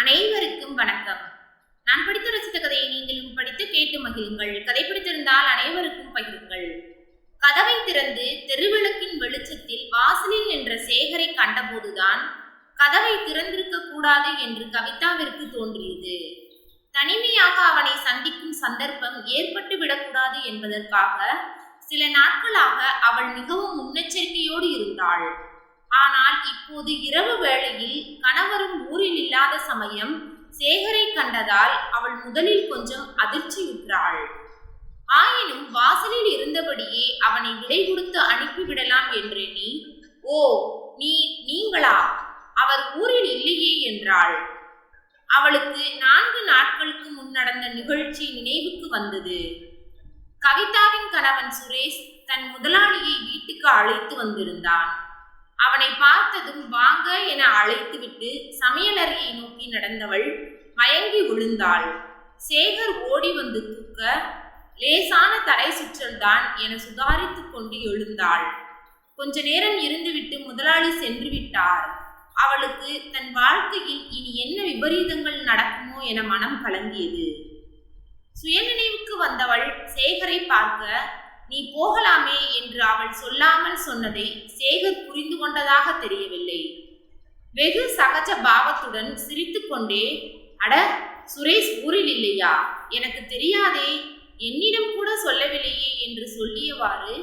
அனைவருக்கும் வணக்கம். நான் படித்த ரசித்த கதையை நீங்களும் படித்து கேட்டு மகிழுங்கள். கதை பிடித்திருந்தால் அனைவருக்கும் பகிருங்கள். கதவை திறந்து தெருவிளக்கின் வெளிச்சத்தில் வாசலில் என்ற சேகரை கண்டபோதுதான் கதவை திறந்திருக்க கூடாது என்று கவிதாவிற்கு தோன்றியது. தனிமையாக அவனை சந்திக்கும் சந்தர்ப்பம் ஏற்பட்டு விடக்கூடாது என்பதற்காக சில நாட்களாக அவள் மிகவும் முன்னெச்சரிக்கையோடு இருந்தாள். ஆனால் இப்போது இரவு வேளையில் கணவரும் ஊரில் இல்லாத சமயம் சேகரை கண்டதால் அவள் முதலில் கொஞ்சம் அதிர்ச்சியுற்றாள். ஆயினும் வாசலில் இருந்தபடியே அவனை விடை கொடுத்து அனுப்பிவிடலாம் என்றெண்ணி ஓ நீ நீங்களா? அவர் ஊரில் இல்லையே என்றாள். அவளுக்கு நான்கு நாட்களுக்கு முன் நடந்த நிகழ்ச்சி நினைவுக்கு வந்தது. கவிதாவின் கணவன் சுரேஷ் தன் முதலாளியை வீட்டுக்கு அழைத்து வந்திருந்தான். அவனை பார்த்ததும் வாங்க என அழைத்துவிட்டு சமையலறையை நோக்கி நடந்தவள் மயங்கி விழுந்தாள். சேகர் ஓடி வந்து தூக்க லேசான தலை சுற்றல்தான் என சுதாரித்துக் கொண்டு எழுந்தாள். கொஞ்ச நேரம் இருந்துவிட்டு முதலாளி சென்று விட்டார். அவளுக்கு தன் வாழ்க்கையில் இனி என்ன விபரீதங்கள் நடக்குமோ என மனம் கலங்கியது சுயநினைவுக்கு வந்தவள் சேகரை பார்க்க நீ போகலாமே என்று அவள் சொல்லாமல் சொன்னதை சேகர் புரிந்து கொண்டதாக தெரியவில்லை. வெகு சகஜ பாவத்துடன் சிரித்துக்கொண்டே அட சுரேஷ் ஊரில் இல்லையா? எனக்கு தெரியாதே என்னிடம் கூட சொல்லவில்லையே என்று சொல்லியவாறு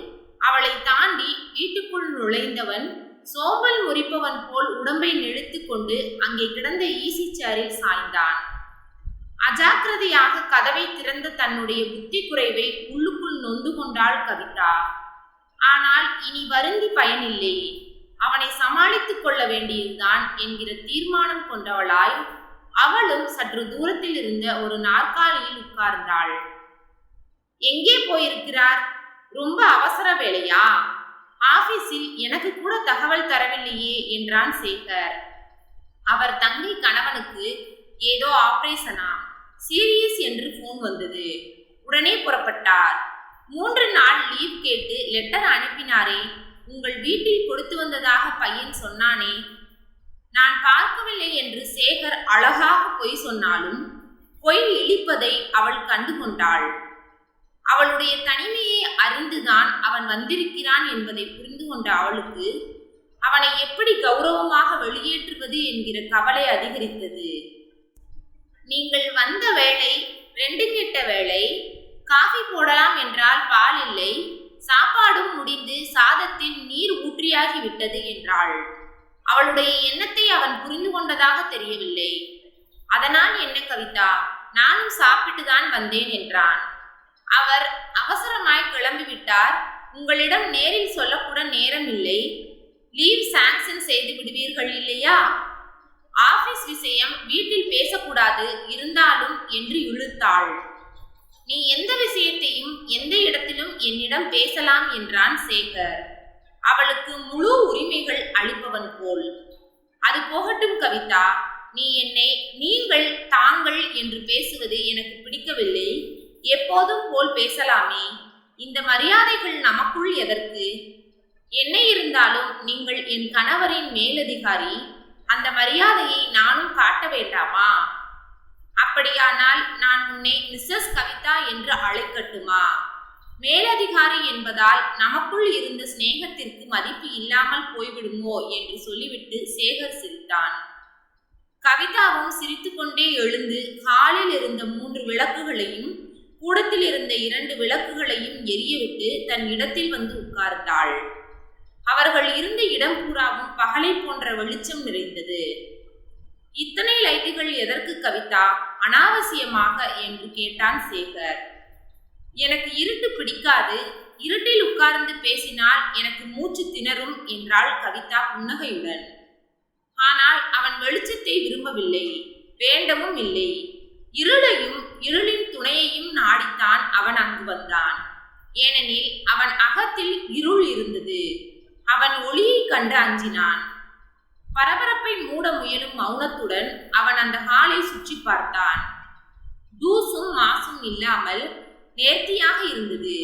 அவளை தாண்டி வீட்டுக்குள் நுழைந்தவன் சோம்பல் முறிப்பவன் போல் உடம்பை நெழுத்து கொண்டு அங்கே கிடந்த ஈசி சேரில் சாய்ந்தான். அஜாக்கிரதையாக கதவை திறந்த தன்னுடைய புத்தி குறைவை உள்ளுக்குள் நொந்து கொண்டாள் கவிதா. ஆனால் இனி வருந்தி பயனில்லை. அவனை சமாளித்துக் கொள்ள வேண்டியதுதான் என்கிற தீர்மானம் கொண்டவளாய் அவளும் சற்று தூரத்தில் இருந்த ஒரு நாற்காலியில் உட்கார்ந்தாள். எங்கே போயிருக்கிறார்? ரொம்ப அவசர வேலையா ஆபீஸில் எனக்கு கூட தகவல் தரவில்லையே என்றான் சேகர். அவர் தங்கை கணவனுக்கு ஏதோ ஆபரேஷனா? சீரியஸ் என்று ஃபோன் வந்தது. உடனே புறப்பட்டார். மூன்று நாள் லீவ் கேட்டு லெட்டர் அனுப்பினாரே. உங்கள் வீட்டில் கொடுத்து வந்ததாக பையன் சொன்னானே. நான் பார்க்கவில்லை என்று சேகர் அழகாக பொய் சொன்னாலும் பொய் இழிப்பதை அவள் கண்டுகொண்டாள் அவளுடைய தனிமையை அறிந்துதான் அவன் வந்திருக்கிறான் என்பதை புரிந்து கொண்ட அவளுக்கு அவனை எப்படி கௌரவமாக வெளியேற்றுவது என்கிற கவலை அதிகரித்தது. நீங்கள் வந்த வேளை ரெண்டு கெட்ட வேளை. காஃபி போடலாம் என்றால் பால் இல்லை. சாப்பாடும் முடிந்து சாதத்தில் நீர் ஊற்றியாகி விட்டது என்றாள். அவளுடைய எண்ணத்தை அவன் புரிந்து கொண்டதாக தெரியவில்லை. அதனால் என்ன கவிதா நானும் சாப்பிட்டுதான் வந்தேன் என்றான். அவர் அவசரமாய் கிளம்பிவிட்டார் உங்களிடம் நேரில் சொல்லக்கூட நேரம் இல்லை லீவ் சாங்ஷன் செய்து விடுவீர்கள் இல்லையா? ஆபீஸ் விஷயம் வீட்டில் பேசக்கூடாது இருந்தாலும் என்று இழுத்தாள். நீ எந்த விஷயத்தையும் எந்த இடத்திலும் என்னிடம் பேசலாம் என்றான் சேகர். அவளுக்கு முழு உரிமைகள் அளிப்பவன் போல். அது போகட்டும் கவிதா. நீ என்னை நீங்கள் தாங்கள் என்று பேசுவது எனக்கு பிடிக்கவில்லை. எப்போதும் போல் பேசலாமே. இந்த மரியாதைகள் நமக்குள் எதற்கு? என்ன இருந்தாலும் நீங்கள் என் கணவரின் மேலதிகாரி. அந்த மரியாதையை நானும் காட்ட வேண்டாமா? அப்படியானால் நான் உன்னை மிஸ்ஸஸ் கவிதா என்று அழைக்கட்டுமா? மேலதிகாரி என்பதால் நமக்குள் இருந்த சிநேகத்திற்கு மதிப்பு இல்லாமல் போய்விடுமோ என்று சொல்லிவிட்டு சேகர் சிரித்தான். கவிதாவும் சிரித்துக்கொண்டே எழுந்து ஹாலில் இருந்த மூன்று விளக்குகளையும் கூடத்தில் இருந்த இரண்டு விளக்குகளையும் எரியவிட்டு தன் இடத்தில் வந்து உட்கார்ந்தாள். அவர்கள் இருந்த இடம் பூராவும் பகலை போன்ற வெளிச்சம் நிறைந்தது. இத்தனை லைட்டுகள் எதற்கு கவிதா? அனாவசியமாக என்று கேட்டான் சேகர். எனக்கு இருட்டு பிடிக்காது. இருட்டில் உட்கார்ந்து பேசினால் எனக்கு மூச்சு திணறும் என்றாள் கவிதா புன்னகையுடன். ஆனால் அவன் வெளிச்சத்தை விரும்பவில்லை. வேண்டவும் இல்லை. இருளையும் இருளின் துணையையும் நாடித்தான் அவன் அங்கு வந்தான். ஏனெனில் அவன் அகத்தில் இருள் இருந்தது. அவன் ஒளியை கண்டு அஞ்சினான். பரபரப்பை மூட முயலும் மௌனத்துடன் அவன் அந்த ஹாலை சுற்றி பார்த்தான். தூசும் மாசும் இல்லாமல் நேர்த்தியாக இருந்தது.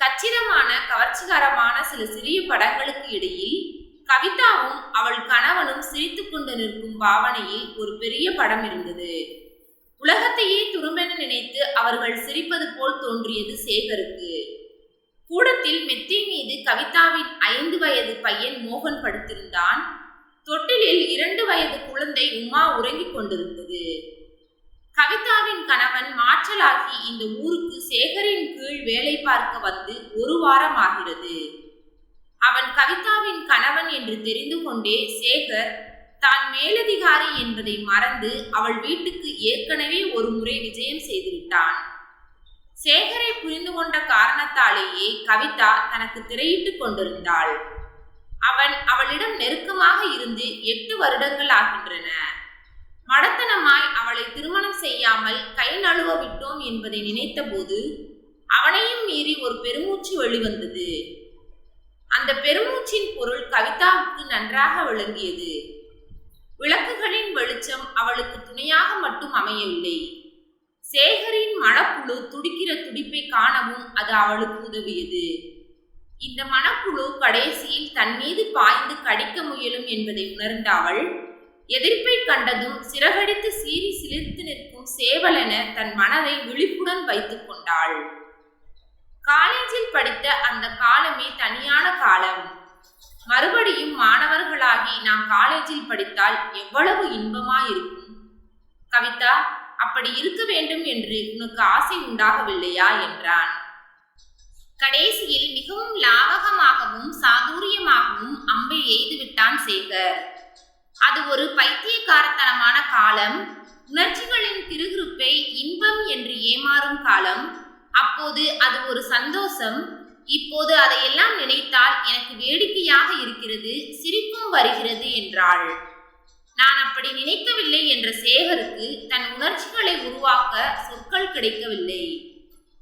கச்சிதமான கவர்ச்சிகரமான சில சிறிய படங்களுக்கு இடையில் கவிதாவும் அவள் கணவனும் சிரித்துக்கொண்டு நிற்கும் பாவனையில் ஒரு பெரிய படம் இருந்தது. உலகத்தையே துரும்பென நினைத்து அவர்கள் சிரிப்பது போல் தோன்றியது சேகருக்கு. கூடத்தில் மெத்தை மீது கவிதாவின் ஐந்து வயது பையன் மோகன் படுத்திருந்தான். தொட்டிலில் இரண்டு வயது குழந்தை உமா உறங்கிக் கொண்டிருந்தது. கவிதாவின் கணவன் மாற்றலாகி இந்த ஊருக்கு சேகரின் கீழ் வேலை பார்க்க வந்து ஒரு வாரம் ஆகிறது அவன் கவிதாவின் கணவன் என்று தெரிந்து கொண்டே சேகர் தான் மேலதிகாரி என்பதை மறந்து அவள் வீட்டுக்கு ஏற்கனவே ஒரு முறை விஜயம் செய்துவிட்டான். கொண்ட காரணத்தாலேயே கவிதா தனக்கு திரையிட்டுக் கொண்டிருந்தாள். அவன் அவளிடம் நெருக்கமாக இருந்து எட்டு வருடங்கள் ஆகின்றன. மடத்தனமாய் அவளை திருமணம் செய்யாமல் கை நழுவ விட்டோம் என்பதை நினைத்தபோது அவனையும் மீறி ஒரு பெருமூச்சு வெளிவந்தது. அந்த பெருமூச்சின் பொருள் கவிதாவுக்கு நன்றாக விளங்கியது. விளக்குகளின் வெளிச்சம் அவளுக்கு துணையாக மட்டும் அமையவில்லை. சேகரின் மனப்புழு துடிக்கிற துடிப்பை காணவும் அது அவளுக்கு உதவியது. இந்த மனப்புழு கடைசியில் தன் மீது பாய்ந்து கடிக்க முயலும் என்பதை உணர்ந்த அவள் எதிர்ப்பை கண்டதும் சிறகடித்து சீறி சிலிர்த்து நிற்கும் சேவலென தன் மனதை விழிப்புடன் வைத்துக் கொண்டாள். காலேஜில் படித்த அந்த காலமே தனியான காலம். மறுபடியும் மாணவர்களாகி நாம் காலேஜில் படித்தால் எவ்வளவு இன்பமாயிருக்கும். கவிதா அப்படி இருக்க வேண்டும் என்று உனக்கு ஆசை உண்டாகவில்லையா? என்றான். கடைசியில் மிகவும் லாவகமாகவும் சாதுரியமாகவும் அம்பை எய்து விட்டான் சேகர். அது ஒரு பைத்தியக்காரத்தனமான காலம். உணர்ச்சிகளின் திருகிருப்பை இன்பம் என்று ஏமாறும் காலம். அப்போது அது ஒரு சந்தோஷம். இப்போது அதையெல்லாம் நினைத்தால் எனக்கு வேடிக்கையாக இருக்கிறது சிரிப்பும் வருகிறது என்றாள். நான் அப்படி நினைக்கவில்லை என்ற சேகருக்கு தன் உணர்ச்சிகளை உருவாக்க சொற்கள் கிடைக்கவில்லை.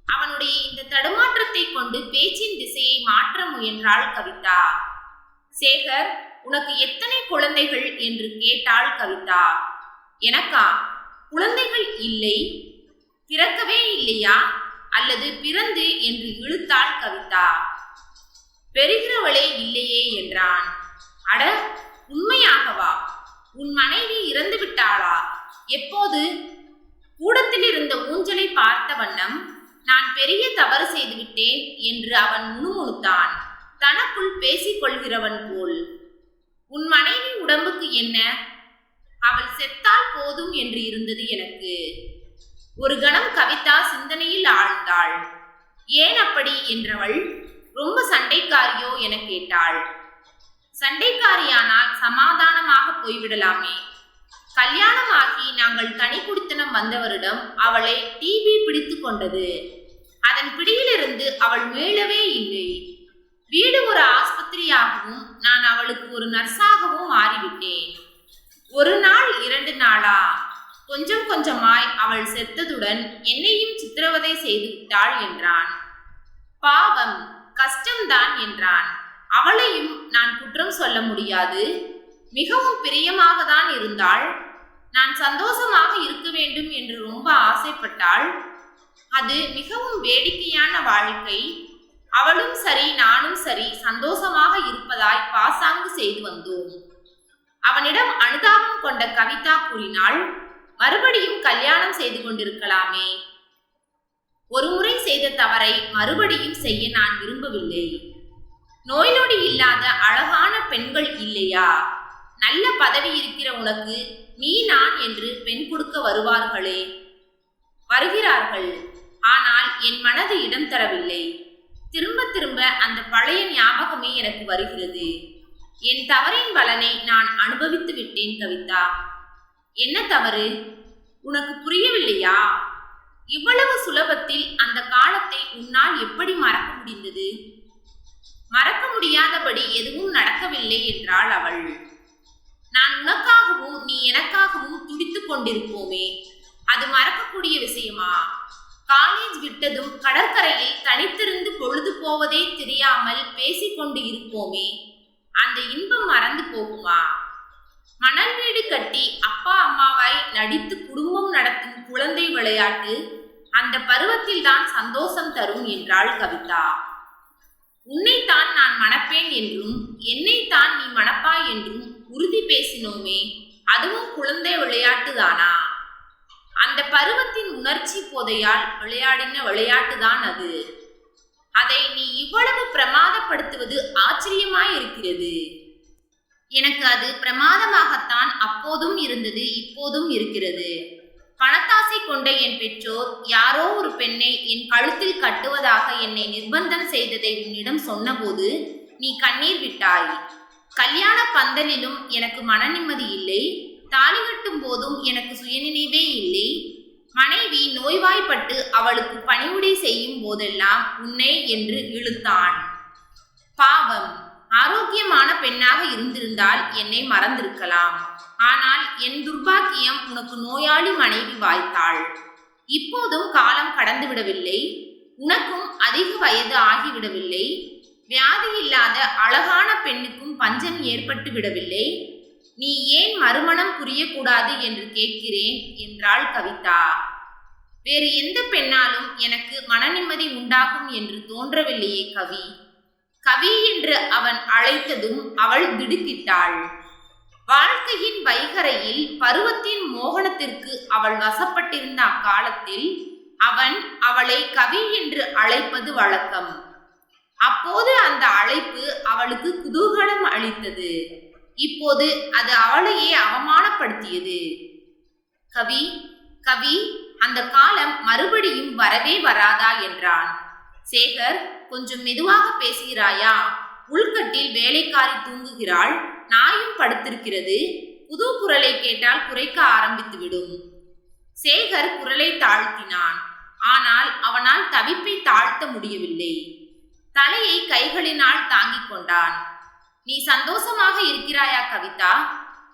அவனுடைய இந்த தடுமாற்றத்தை கொண்டு பேச்சின் திசையை மாற்ற முயன்றாள் கவிதா. சேகர் உனக்கு எத்தனை குழந்தைகள் என்று கேட்டாள் கவிதா. எனக்கா? குழந்தைகள் இல்லை. பிறக்கவே இல்லையா? அல்லது பிறந்து என்று இழுத்தாள் கவிதா. பெறுகிறவளே இல்லையே என்றான். அட உண்மையாகவா? உன் மனைவி இறந்து விட்டாளா? எப்போது? கூடத்தில் இருந்த ஊஞ்சலை பார்த்த வண்ணம் நான் பெரிய தவறு செய்துவிட்டேன் என்று அவன் முணுமுணுத்தான். தனக்குள் பேசிக் கொள்கிறவன் போல். உன் மனைவி உடம்புக்கு என்ன? அவள் செத்தால் போதும் என்று இருந்தது எனக்கு. ஒரு கணம் கவிதா சிந்தனையில் ஆழ்ந்தாள். ஏன் அப்படி? என்றவள் ரொம்ப சண்டைக்காரியோ என கேட்டாள். சண்டைக்காரியானால் சமாதானமாக போய்விடலாமே. கல்யாணமாகி நாங்கள் தனி குடித்தனம் வந்தவரிடம் அவளை டிபி பிடித்து கொண்டது. அதன் பிடியிலிருந்து அவள் மீளவே இல்லை. வீடு ஒரு ஆஸ்பத்திரியாகவும் நான் அவளுக்கு ஒரு நர்ஸாகவும் மாறிவிட்டேன். ஒரு நாள் இரண்டு நாளா? கொஞ்சம் கொஞ்சமாய் அவள் செத்ததுடன் என்னையும் சித்திரவதை செய்து விட்டாள் என்றான். பாவம் கஷ்டம்தான் என்றான். அவளையும் நான் குற்றம் சொல்ல முடியாது. மிகவும் பிரியமாக தான் இருந்தாள். நான் சந்தோஷமாக இருக்க வேண்டும் என்று ரொம்ப ஆசைப்பட்டாள். அது மிகவும் வேடிக்கையான வாழ்க்கை. அவளும் சரி நானும் சரி சந்தோஷமாக இருப்பதாய் பாசாங்கு செய்து வந்தோம். அவனிடம் அனுதாபம் கொண்ட கவிதா கூறினாள் மறுபடியும் கல்யாணம் செய்து கொண்டிருக்கலாமே. ஒரு முறை செய்த தவறை மறுபடியும் செய்ய நான் விரும்பவில்லை. நோய் நொடி இல்லாத அழகான பெண்கள் இல்லையா? நல்ல பதவி இருக்கிற உனக்கு நீ நான் என்று பெண் கொடுக்க வருவார்களே. வருகிறார்கள். ஆனால் என் மனது இடம் தரவில்லை. திரும்ப திரும்ப அந்த பழைய ஞாபகமே எனக்கு வருகிறது. என் தவறின் பலனை நான் அனுபவித்து விட்டேன் கவிதா. என்ன தவறு? உனக்கு புரியவில்லையா? இவ்வளவு சுலபத்தில் அந்த காலத்தை உன்னால் எப்படி மறக்க முடிந்தது? மறக்க முடியாதபடி எதுவும் நடக்கவில்லை என்றாள் அவள். நான் உனக்காகவும் நீ எனக்காகவும் துடித்துக் கொண்டிருப்போமே. அது மறக்கக்கூடிய விஷயமா? காலேஜ் விட்டதும் கடற்கரையில் தனித்திருந்து பொழுது போவதே தெரியாமல் பேசிக்கொண்டு இருப்போமே. அந்த இன்பம் மறந்து போகுமா? மணல் வீடு கட்டி அப்பா அம்மாவாய் நடித்து குடும்பம் நடத்தும் குழந்தை விளையாட்டு அந்த பருவத்தில் தான் சந்தோஷம் தரும் என்றாள் கவிதா. உன்னைத்தான் நான் மணப்பேன் என்றும் என்னைத்தான் நீ மணப்பாய் என்றும் உறுதி பேசினோமே அதுவும் குழந்தை விளையாட்டுதானா? அந்த பருவத்தின் உணர்ச்சி போதையால் விளையாடின விளையாட்டுதான் அது. அதை நீ இவ்வளவு பிரமாதப்படுத்துவது ஆச்சரியமாய் இருக்கிறது எனக்கு அது பிரமாதமாகத்தான் அப்போதும் இருந்தது இப்போதும் இருக்கிறது. பணத்தாசை கொண்ட என் பெற்றோர் யாரோ ஒரு பெண்ணை என் கழுத்தில் கட்டுவதாக என்னை நிர்பந்தம் செய்ததை உன்னிடம் சொன்னபோது நீ கண்ணீர் விட்டாய். கல்யாண பந்தலிலும் எனக்கு மன நிம்மதி இல்லை. தாலி கட்டும் போதும் எனக்கு சுயநினைவே இல்லை. மனைவி நோய்வாய்ப்பட்டு அவளுக்கு பணிவுடை செய்யும் போதெல்லாம் உன்னை என்று இழுத்தான். பாவம். ஆரோக்கியமான பெண்ணாக இருந்திருந்தால் என்னை மறந்திருக்கலாம். ஆனால் என் துர்பாக்கியம் உனக்கு நோயாளி மனைவி வாய்த்தாள். இப்போதும் காலம் கடந்து விடவில்லை. உனக்கும் அதிக வயது ஆகிவிடவில்லை வியாதி இல்லாத அழகான பெண்ணுக்கும் பஞ்சம் ஏற்பட்டு விடவில்லை. நீ ஏன் மறுமணம் புரியக்கூடாது என்று கேட்கிறேன் என்றாள் கவிதா. வேறு எந்த பெண்ணாலும் எனக்கு மன நிம்மதி உண்டாகும் என்று தோன்றவில்லையே கவி. கவி என்று அவன் அழைத்ததும் அவள் திடுக்கிட்டாள். வாழ்க்கையின் வைகரையில் பருவத்தின் மோகனத்திற்கு அவள் வசப்பட்டிருந்த அக்காலத்தில் அவன் அவளை கவி என்று அழைப்பது வழக்கம். அப்போது அந்த அழைப்பு அவளுக்கு குதூகலம் அளித்தது. இப்போது அது அவளையே அவமானப்படுத்தியது. கவி கவி அந்த காலம் மறுபடியும் வரவே வராதா? என்றான். சேகர் கொஞ்சம் மெதுவாக பேசுகிறாயா? உள்கட்டில் வேலைக்காரி தூங்குகிறாள். நாயும் படுத்திருக்கிறது. புது குரலை கேட்டால் குறைக்க ஆரம்பித்துவிடும். சேகர் குரலை தாழ்த்தினான். ஆனால் அவனால் தவிப்பை தாழ்த்த முடியவில்லை. தலையை கைகளினால் தாங்கிக் கொண்டான். நீ சந்தோஷமாக இருக்கிறாயா கவிதா?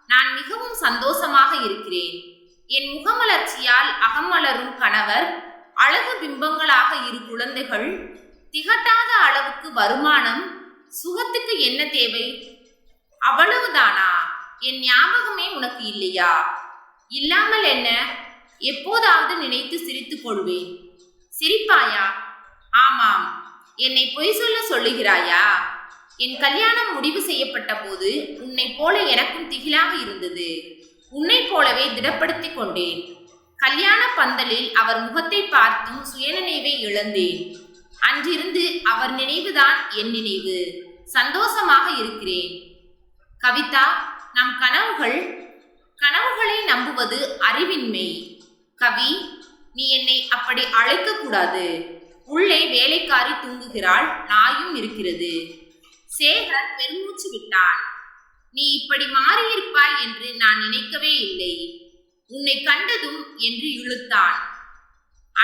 நான் மிகவும் சந்தோஷமாக இருக்கிறேன். என் முகமலர்ச்சியால் அகமலரும் கணவர் அழகு பிம்பங்களாக இரு குழந்தைகள் திகட்டாத அளவுக்கு வருமானம் சுகத்துக்கு என்ன தேவை? அவ்வளவுதானா? என் ஞாபகமே உனக்கு இல்லையா? இல்லாமல் என்ன? எப்போதாவது நினைத்து சிரித்துக் கொள்வேன். சிரிப்பாயா? ஆமாம். என்னை பொய் சொல்ல சொல்லுகிறாயா? என் கல்யாணம் முடிவு செய்யப்பட்ட போது உன்னை போல எனக்கும் திகிலாக இருந்தது. உன்னை போலவே திடப்படுத்திக் கொண்டேன். கல்யாண பந்தலில் அவர் முகத்தை பார்த்தும் சுயநினைவை இழந்தேன். அன்றிருந்து அவர் நினைவுதான் என் நினைவு. சந்தோஷமாக இருக்கிறேன். கவிதா நம் கனவுகள் கனவுகளை நம்புவது அறிவின்மை. கவி நீ என்னை அப்படி அழைக்க கூடாது உள்ளே வேலைக்காரி தூங்குகிறாள் நாயும் இருக்கிறது. சேகர் பெருமூச்சு விட்டான். நீ இப்படி மாறியிருப்பாய் என்று நான் நினைக்கவே இல்லை. உன்னை கண்டதும் என்று இழுத்தான்.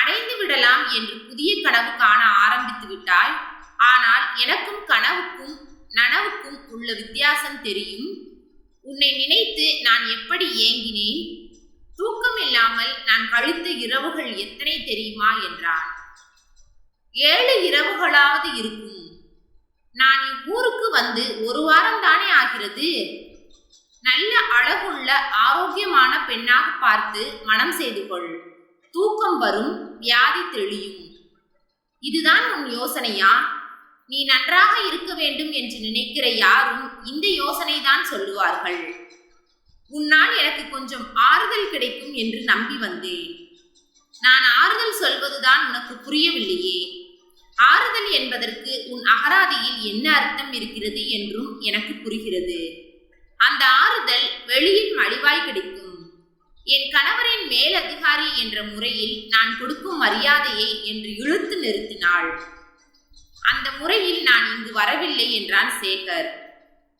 அடைந்து விடலாம் என்று புதிய கனவு காண ஆரம்பித்து விட்டாய். ஆனால் எனக்கும் கனவுக்கும் நனவுக்கும் உள்ள வித்தியாசம் தெரியும். உன்னை நினைத்து நான் எப்படி ஏங்கினேன்? தூக்கம் இல்லாமல் நான் கழித்த இரவுகள் எத்தனை தெரியுமா என்றான். ஏழு இரவுகளாவது இருக்கும். நான் இவ்வூருக்கு வந்து ஒரு வாரம் தானே ஆகிறது? நல்ல அழகுள்ள ஆரோக்கியமான பெண்ணாக பார்த்து மனம் செய்து கொள். தூக்கம் வரும் வியாதி தெளியும். இதுதான் உன் யோசனையா? நீ நன்றாக இருக்க வேண்டும் என்று நினைக்கிற யாரும் இந்த யோசனை தான் சொல்லுவார்கள். உன்னால் எனக்கு கொஞ்சம் ஆறுதல் கிடைக்கும் என்று நம்பி வந்தேன். நான் ஆறுதல் சொல்வதுதான் உனக்கு புரியவில்லையே. ஆறுதல் என்பதற்கு உன் அகராதியில் என்ன அர்த்தம் இருக்கிறது என்றும் எனக்கு புரிகிறது. அந்த ஆறுதல் வெளியில் மலிவாய் கிடைக்கும். என் கணவரின் மேலதிகாரி என்ற முறையில் நான் கொடுக்கும் மரியாதையை என்று இழுத்து நிறுத்தினாள். அந்த முறையில் நான் இங்கு வரவில்லை என்றான் சேகர்.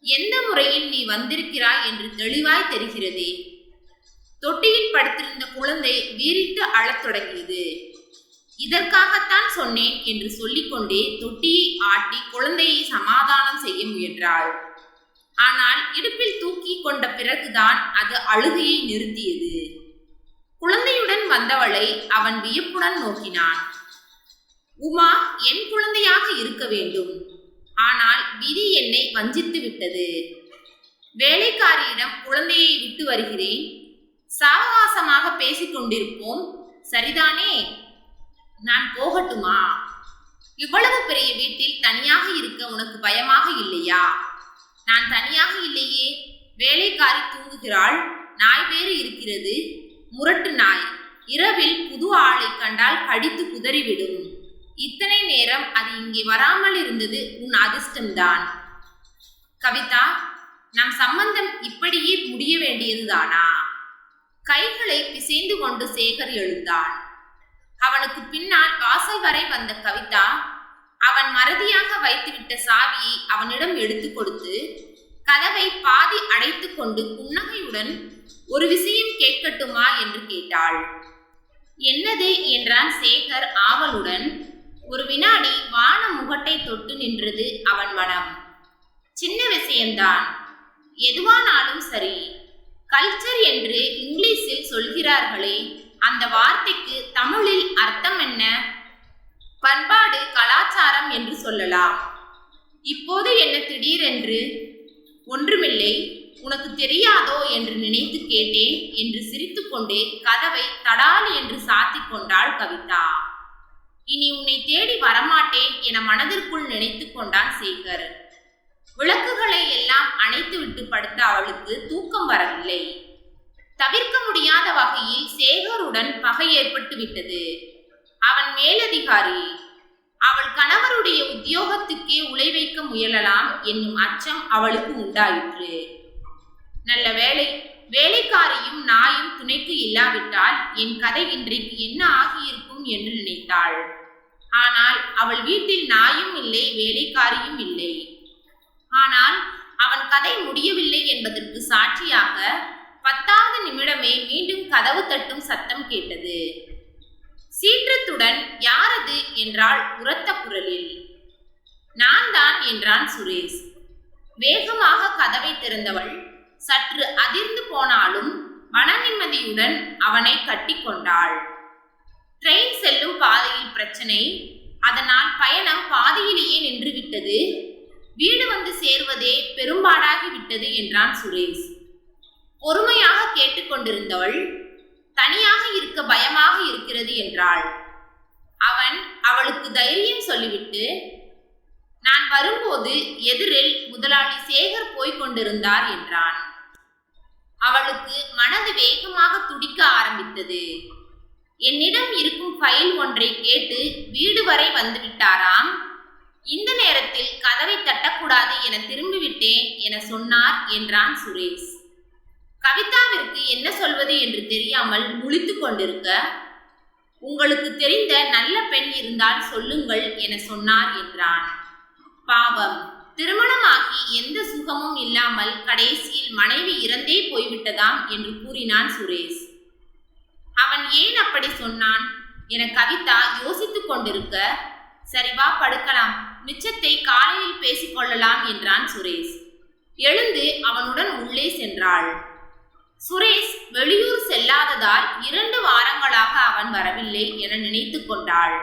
எந்த முறையில் நீ வந்திருக்கிறாய் என்று தெளிவாய் தெரிகிறதே. தொட்டியில் படுத்திருந்த குழந்தை வீறிட்டு அழத் தொடங்கியது. இதற்காகத்தான் சொன்னேன் என்று சொல்லிக்கொண்டே தொட்டியை ஆட்டி குழந்தையை சமாதானம் செய்ய முயன்றாள். ஆனால் இடுப்பில் தூக்கி கொண்ட பிறகுதான் அது அழுகையை நிறுத்தியது. குழந்தையுடன் வந்தவளை அவன் வியப்புடன் நோக்கினான். உமா என் குழந்தையாக இருக்க வேண்டும். ஆனால் விதி என்னை வஞ்சித்து விட்டது. வேலைக்காரியிடம் குழந்தையை விட்டு வருகிறேன். சாவகாசமாக பேசிக் கொண்டிருப்போம். சரிதானே? நான் போகட்டுமா? இவ்வளவு பெரிய வீட்டில் தனியாக இருக்க உனக்கு பயமாக இல்லையா? நான் தனியாக இல்லையே. வேலைக்காரி தூங்குகிறாள். நாய் வேறு இருக்கிறது. முரட்டு நாய். இரவில் புது ஆளை கண்டால் கடித்து குதறிவிடும். இத்தனை நேரம் அது இங்கே வராமல் இருந்தது உன் அதிர்ஷ்டம்தான். கவிதா நம் சம்பந்தம் இப்படியே முடிய வேண்டியதுதானா? கைகளை பிசைந்து கொண்டு சேகர் எழுந்தான். அவனுக்கு பின்னால் வாசல் வரை வந்த கவிதா அவன் மறதியாக வைத்துவிட்ட சாவியை அவனிடம் எடுத்து கொடுத்து கதவை பாதி அடைத்து கொண்டு புன்னகையுடன் ஒரு விஷயம் கேட்கட்டுமா? என்று கேட்டாள். என்னது? என்றான் சேகர் ஆவலுடன். ஒரு வினாடி வான முகட்டை தொட்டு நின்றது அவன் மனம். சின்ன விஷயம்தான். எதுவானாலும் சரி. கல்ச்சர் என்று இங்கிலீஷில் சொல்கிறார்களே அந்த வார்த்தைக்கு தமிழில் அர்த்தம் என்ன? பண்பாடு கலாச்சாரம் என்று சொல்லலாம். இப்போது என்ன திடீரென்று? ஒன்றுமில்லை. உனக்கு தெரியாதோ என்று நினைத்து கேட்டேன் என்று சிரித்துக்கொண்டே கதவை தடால் என்று சாத்திக் கொண்டாள் கவிதா. இனி உன்னை தேடி வரமாட்டேன் என மனதிற்குள் நினைத்து கொண்டான் சேகர். விளக்குகளை எல்லாம் அணைத்துவிட்டு படுத்த அவளுக்கு தூக்கம் வரவில்லை. தவிர்க்க முடியாத வகையில் சேகருடன் பகை ஏற்பட்டு விட்டது அவன் மேலதிகாரி. அவள் கணவருடைய உத்தியோகத்துக்கே உலை வைக்க முயலலாம் என்னும் அச்சம் அவளுக்கு உண்டாயிற்று. நல்ல வேலை வேலைக்காரியும் நாயும் துணைக்கு இல்லாவிட்டால் என் கதை இன்றைக்கு என்ன ஆகியிருக்கும் என்று நினைத்தாள். ஆனால் அவள் வீட்டில் நாயும் இல்லை வேலைக்காரியும் இல்லை. ஆனால் அவன் கதை முடியவில்லை என்பதற்கு சாட்சியாக பத்தாவது நிமிடமே மீண்டும் கதவு தட்டும் சத்தம் கேட்டது. சீற்றத்துடன் யாரது என்றாள் உரத்த குரலில். நான் தான் என்றான் சுரேஷ். வேகமாக கதவை திறந்தவள் சற்று அதிர்ந்து போனாலும் மன நிம்மதியுடன் அவனை கட்டிக்கொண்டாள். ட்ரெயின் செல்லும் பாதையில் பிரச்சனை. அதனால் பயணம் பாதியிலேயே நின்றுவிட்டது. வீடு வந்து சேர்வதே பெரும்பாடாகி விட்டது என்றான் சுரேஷ். பொறுமையாக கேட்டுக்கொண்டிருந்தவள் தனியாக இருக்க பயமாக இருக்கிறது என்றாள். அவன் அவளுக்கு தைரியம் சொல்லிவிட்டு நான் வரும்போது எதிரில் முதலாளி சேகர் போய்க் கொண்டிருந்தார் என்றான். அவளுக்கு மனது வேகமாக துடிக்க ஆரம்பித்தது. என்னிடம் இருக்கும் ஃபைல் ஒன்றை கேட்டு வீடு வரை வந்துவிட்டாராம் இந்த நேரத்தில் கதவை தட்டக்கூடாது என திரும்பிவிட்டேன் என சொன்னார் என்றான் சுரேஷ். கவிதாவிற்கு என்ன சொல்வது என்று தெரியாமல் முழித்து கொண்டிருக்க உங்களுக்கு தெரிந்த நல்ல பெண் இருந்தால் சொல்லுங்கள் என சொன்னார் என்றான். பாவம். திருமணமாகி எந்த சுகமும் இல்லாமல் கடைசியில் மனைவி இறந்தே போய்விட்டதாம் என்று கூறினான் சுரேஷ். அவன் ஏன் அப்படி சொன்னான்? என கவிதா யோசித்துக் கொண்டிருக்க சரி வா படுக்கலாம். மிச்சத்தை காலையில் பேசிக்கொள்ளலாம் என்றான் சுரேஷ். எழுந்து அவனுடன் உள்ளே சென்றாள். சுரேஷ் வெளியூர் செல்லாததால் இரண்டு வாரங்களாக அவன் வரவில்லை என நினைத்து கொண்டாள்.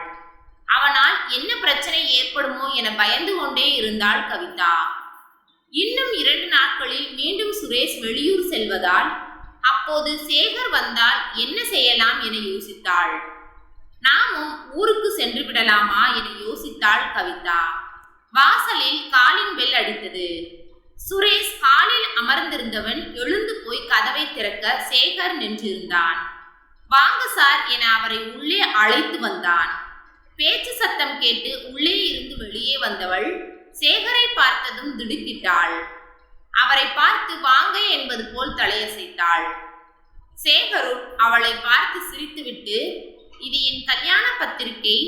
அவனால் என்ன பிரச்சனை ஏற்படுமோ என பயந்து கொண்டே இருந்தாள் கவிதா. இன்னும் இரண்டு நாட்களில் மீண்டும் சுரேஷ் வெளியூர் செல்வதால் அப்போது சேகர் வந்தால் என்ன செய்யலாம் என யோசித்தாள். நாமும் ஊருக்கு சென்று விடலாமா? என யோசித்தாள் கவிதா. வாசலில் காலின் பெல் அடித்தது. சுரேஷ் ஹாலில் அமர்ந்திருந்தவன் எழுந்து போய் கதவை திறக்க சேகர் நின்றிருந்தான். வாங்க சார் என அவரை உள்ளே அழைத்து வந்தான். பேச்சு சத்தம் கேட்டு உள்ளே இருந்து வெளியே வந்தவள் சேகரை பார்த்ததும் திடுக்கிட்டாள். அவரை பார்த்து வாங்க என்பது போல் தலையசைத்தாள். சேகரும் அவளை பார்த்து சிரித்துவிட்டு இது என் கல்யாண பத்திரிகை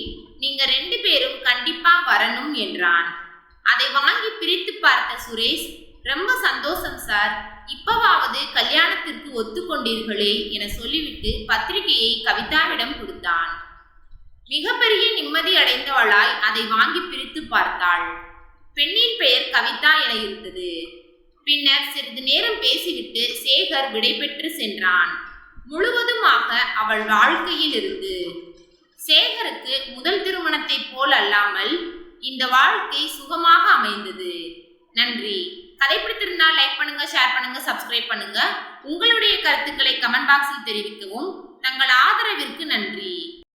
நீங்க ரெண்டு பேரும் கண்டிப்பா வரணும் என்றான். அதை வாங்கி பிரித்து பார்த்த சுரேஷ் ரொம்ப சந்தோஷம் சார். இப்பவாவது கல்யாணத்திற்கு ஒத்துக்கொண்டீர்களே என சொல்லிவிட்டு பத்திரிகையை கவிதாவிடம் கொடுத்தான். மிகப்பெரிய நிம்மதி அடைந்தவளாய் அதை வாங்கி பிரித்து பார்த்தாள். பெண்ணின் பெயர் கவிதா என இருந்தது. பின்னர் சிறிது நேரம் பேசிவிட்டு சேகர் விடைபெற்று சென்றான். முழுவதுமாக அவள் வாழ்க்கையில் இருந்து சேகருக்கு முதல் திருமணத்தைப் போல் அல்லாமல் இந்த வாழ்க்கை சுகமாக அமைந்தது. நன்றி. கதை பிடித்திருந்தால் லைக் பண்ணுங்க ஷேர் பண்ணுங்க சப்ஸ்கிரைப் பண்ணுங்க. உங்களுடைய கருத்துக்களை கமெண்ட் பாக்ஸில் தெரிவிக்கவும். தங்கள் ஆதரவிற்கு நன்றி.